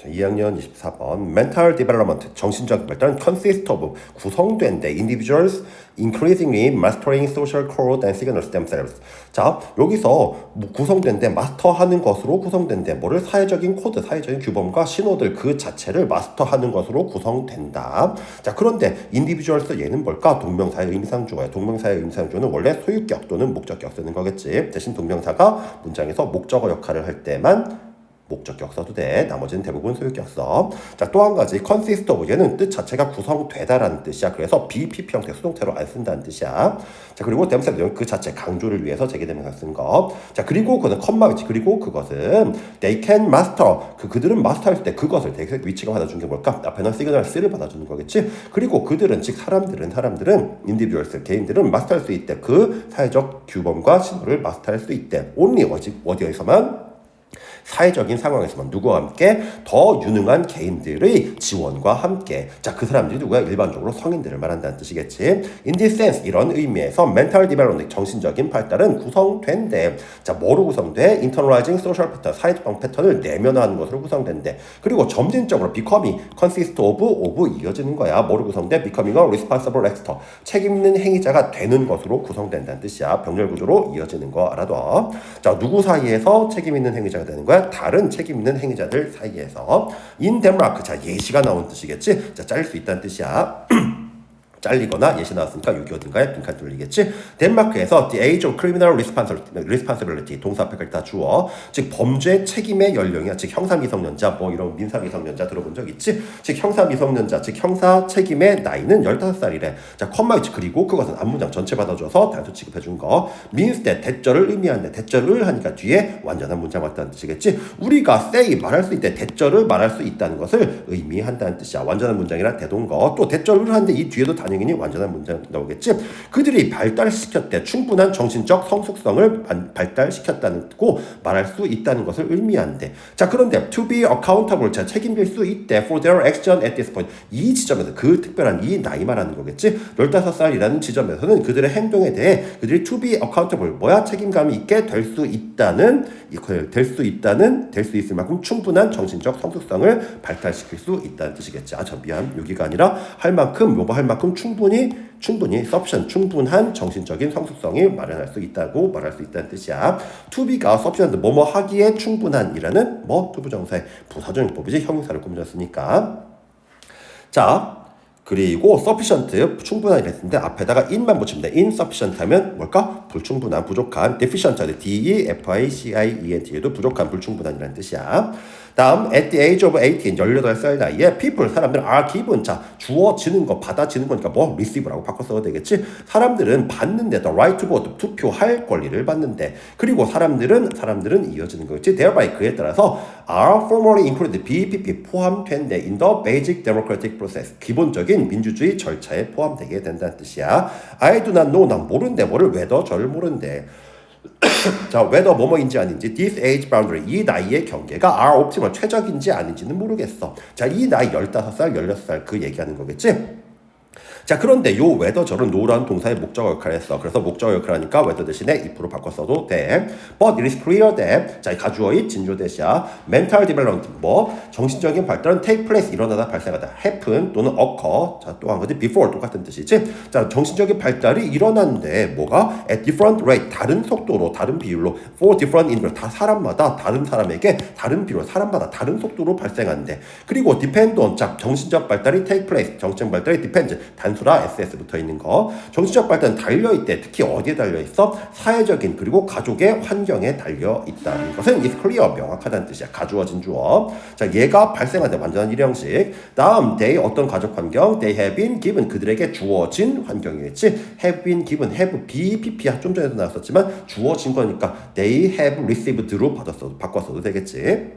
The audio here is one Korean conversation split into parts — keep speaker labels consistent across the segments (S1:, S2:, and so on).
S1: 자, 2학년 24번 mental development 정신적 발달 consist of 구성된 데 individuals increasingly mastering social code and signals themselves. 자 여기서 뭐 구성된 데 마스터하는 것으로 구성된 데 뭐를 사회적인 코드, 사회적인 규범과 신호들 그 자체를 마스터하는 것으로 구성된다. 자 그런데 individuals 얘는 뭘까? 동명사의 의미상주어야. 동명사의 의미상주어는 원래 소유격 또는 목적격 쓰는 거겠지. 대신 동명사가 문장에서 목적어 역할을 할 때만 목적격 써도 돼. 나머지는 대부분 소유격 써. 자, 또 한 가지 consist of 얘는 뜻 자체가 구성되다라는 뜻이야. 그래서 BPP 형태 수동태로 안 쓴다는 뜻이야. 자, 그리고 themselves 그 자체 강조를 위해서 제기되면서 쓴 거. 자, 그리고 그는 컴마 위치 그리고 그것은 they can master 그 그들은 마스터할 때 그것을 대개 위치가 받아준 게 뭘까? 앞에는 시그널 C를 받아주는 거겠지. 그리고 그들은 즉 사람들은 사람들은 individuals 개인들은 마스터할 수 있대. 그 사회적 규범과 신호를 마스터할 수 있대. only 어디 어디에서만 사회적인 상황에서만 누구와 함께 더 유능한 개인들의 지원과 함께. 자 그 사람들이 누구야? 일반적으로 성인들을 말한다는 뜻이겠지. In this 이런 의미에서 mental development 정신적인 발달은 구성된대. 자 뭐로 구성돼? internalizing social pattern 사회적 패턴을 내면화하는 것으로 구성된대. 그리고 점진적으로 becoming consist of of 이어지는 거야. 뭐로 구성돼? becoming a responsible 책임 있는 행위자가 되는 것으로 구성된다는 뜻이야. 병렬 구조로 이어지는 거 알아둬 자 누구 사이에서 책임 있는 행위자 가 되는 거야? 다른 책임 있는 행위자들 사이에서. in Denmark 자 예시가 나온 뜻이겠지? 자 잘릴 수 있다는 뜻이야 잘리거나 예시 나왔으니까 6이 어딘가에 빈칸 뚫리겠지. 덴마크에서 the age of criminal responsibility, 동사 앞에까지 다 주어. 즉 범죄 책임의 연령이야. 즉 형사 미성년자 뭐 이런 민사 미성년자 들어본 적 있지? 즉 형사 미성년자 즉 형사 책임의 나이는 15살이래. 자, 컴마 위치 그리고 그것은 앞문장 전체 받아줘서 단수 취급해 준 거. means that 대절을 의미한대. 대절을 하니까 뒤에 완전한 문장 왔다는 뜻이겠지. 우리가 say 말할 수 있대. 대절을 말할 수 있다는 것을 의미한다는 뜻이야. 완전한 문장이라 대동거. 또 대절을 하는데 이 뒤에도 단 연히 완전한 문장 나오겠지. 그들이 발달시켰대. 충분한 정신적 성숙성을 반- 발달시켰다고 말할 수 있다는 것을 의미한대. 자, 그런데 to be accountable, 자, 책임질 수 있대. for their action at this point. 이 지점에서 그 특별한 이 나이 말하는 거겠지. 15살이라는 지점에서는 그들의 행동에 대해 그들이 to be accountable, 뭐야? 책임감이 있게 될 수 있다는, 될 수 있다는, 될 수 있을 만큼 충분한 정신적 성숙성을 발달시킬 수 있다는 뜻이겠지. 아, 저 미안. 여기가 아니라 할 만큼, 뭐뭐 할 만큼 충분히 충분히 sufficient 충분한 정신적인 성숙성이 마련할 수 있다고 말할 수 있다는 뜻이야. to be가 sufficient 뭐뭐 하기에 충분한이라는 뭐 투부정사의 부사적인 법이지 형용사를 꾸며줬으니까. 자. 그리고 sufficient 충분한 이랬는데 앞에다가 in만 돼. insufficient 하면 뭘까? 불충분한, 부족한. deficient D E F I C I E N T에도 부족한, 불충분한이라는 뜻이야. 다음 at the age of 18 18살 나이에 people 사람들은 are given 자 주어지는 거 받아지는 거니까 뭐 receive라고 바꿔 써도 되겠지 사람들은 받는데 the right to vote 투표할 권리를 받는데 그리고 사람들은 사람들은 이어지는 거겠지 thereby 그에 따라서 are formally included BPP 포함된데 in the basic democratic process 기본적인 민주주의 절차에 포함되게 된다는 뜻이야 I do not know 난 모른데 뭐를 whether 저를 모른데 자, whether 뭐뭐인지 아닌지 this age boundary 이 나이의 경계가 are optimal 최적인지 아닌지는 모르겠어. 자, 이 나이 15살, 16살 그 얘기하는 거겠지? 자, 그런데 요 저는 no라는 동사의 목적어 역할을 했어. 그래서 목적어 역할을 하니까 whether 대신에 if로 바꿔 써도 돼. But it is clear that 자, 이 가주어의 진조 대시야. mental development 뭐 정신적인 발달은 take place 일어나다 발생하다. happen 또는 occur. 자, 또한 가지 before 똑같은 뜻이지. 자, 정신적인 발달이 일어났는데 뭐가 at different rate 다른 속도로 다른 비율로 for different individual 다 사람마다 다른 사람에게 다른 비율 사람마다 다른 속도로 발생하는데 그리고 depend on 자, 정신적 발달이 take place 정신적 발달이 depends 단수라 ss 붙어 있는 거. 정신적 발달은 달려 있대. 특히 어디에 달려 있어? 사회적인 그리고 가족의 환경에 달려 있다는 것은 is clear 명확하다는 뜻이야. 가주어진 주어. 자 얘가 발생하는 완전한 일형식. 다음 they 어떤 가족 환경? they have been given 그들에게 주어진 환경이겠지. have been given have BPP야 좀 전에도 나왔었지만 주어진 거니까 they have received로 받았어도 바꿨어도 되겠지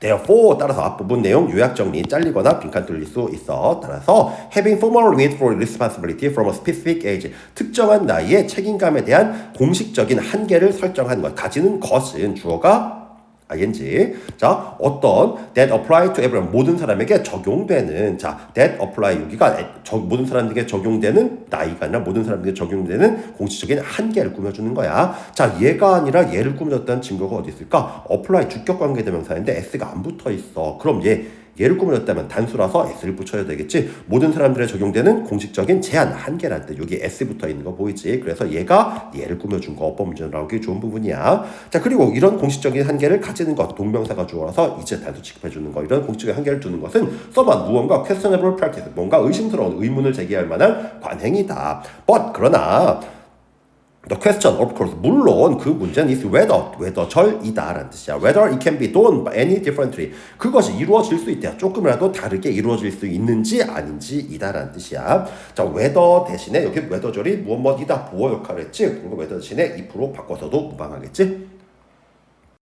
S1: Therefore 따라서 앞부분 내용 요약 정리 잘리거나 빈칸 뚫릴 수 있어. 따라서 having formal limit for responsibility from a specific age 특정한 나이에 책임감에 대한 공식적인 한계를 설정한 것 가지는 것은 주어가 ing. 자, 어떤 that apply to everyone 모든 사람에게 적용되는 자, that apply 여기가 에- 저, 모든 사람에게 적용되는 나이가 아니라 모든 사람에게 적용되는 공식적인 한계를 꾸며주는 거야. 자, 얘가 아니라 얘를 꾸며줬다는 증거가 어디 있을까? apply 주격 관계 대명사인데 s가 안 붙어 있어. 그럼 얘 얘를 꾸며줬다면 단수라서 s를 붙여야 되겠지. 모든 사람들에 적용되는 공식적인 제한 한계란 때 여기 s 붙어 있는 거 보이지? 그래서 얘가 얘를 꾸며준 거 어법 문제 나오기 좋은 부분이야. 자 그리고 이런 공식적인 한계를 가지는 것 동명사가 주어서 이제 단수 취급해 주는 거 이런 공식적인 한계를 두는 것은 써만 무언가 questionable practice 뭔가 의심스러운 의문을 제기할 만한 관행이다. but 그러나 The question, of course, 물론 그 문제는 is whether, whether 절이다라는 뜻이야. Whether it can be done any differently. 그것이 이루어질 수 있대요. 조금이라도 다르게 이루어질 수 있는지 아닌지이다라는 뜻이야. 자, whether 대신에 여기 whether 절이 무엇 무엇이다 보어 역할을 했지. 그리고 whether 대신에 if로 바꿔서도 무방하겠지.